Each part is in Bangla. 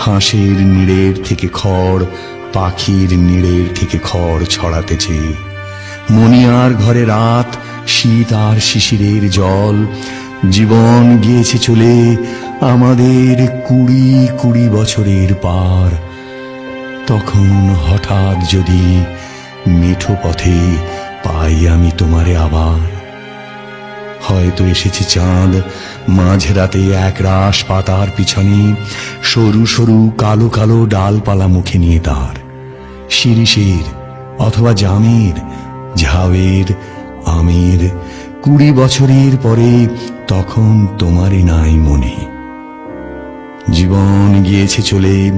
হাঁসের নিড়ের থেকে খড়, পাখির নিড়ের থেকে খড় ছড়াতেছে। মনিয়ার ঘরে রাত, শীত আর শিশিরের জল। জীবন গিয়েছে চলে আমাদের কুড়ি কুড়ি বছরের পার। তখন হঠাৎ যদি মেঠো পথে পাই আমি তোমারে আবার। হয়তো এসেছে চাঁদ। মাঝরাতে এক রাস পাতার পিছনে সরু সরু কালো কালো ডালপালা মুখে নিয়ে তার। শিরিষের অথবা জামের, ঝাউয়ের, আমের, কুড়ি বছরের পরে তখন তোমারই নাই মনে। জীবন গিয়েছে চলে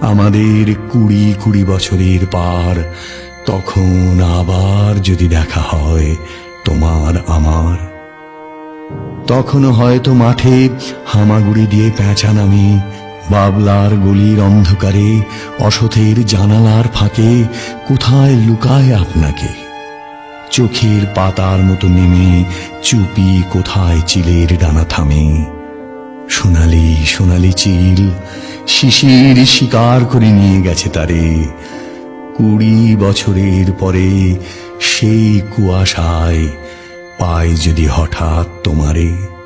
আমাদের কুড়ি কুড়ি বছরের পার। তখন আবার যদি দেখা হয় তোমার আমার। তখনও হয়তো মাঠে হামাগুড়ি দিয়ে পেঁচা নামি, বাবলার গলির অন্ধকারে অসথের জানালার ফাঁকে কোথায় লুকায় আপনাকে? চোখের পাতার মতো নেমে চুপি কোথায় চিলের ডানা থামে? সোনালি সোনালি চিল শিশির শিকার করে নিয়ে গেছে তারে। কুড়ি বছরের পরে সেই কুয়াশায় পাই যদি হঠাৎ তোমারে।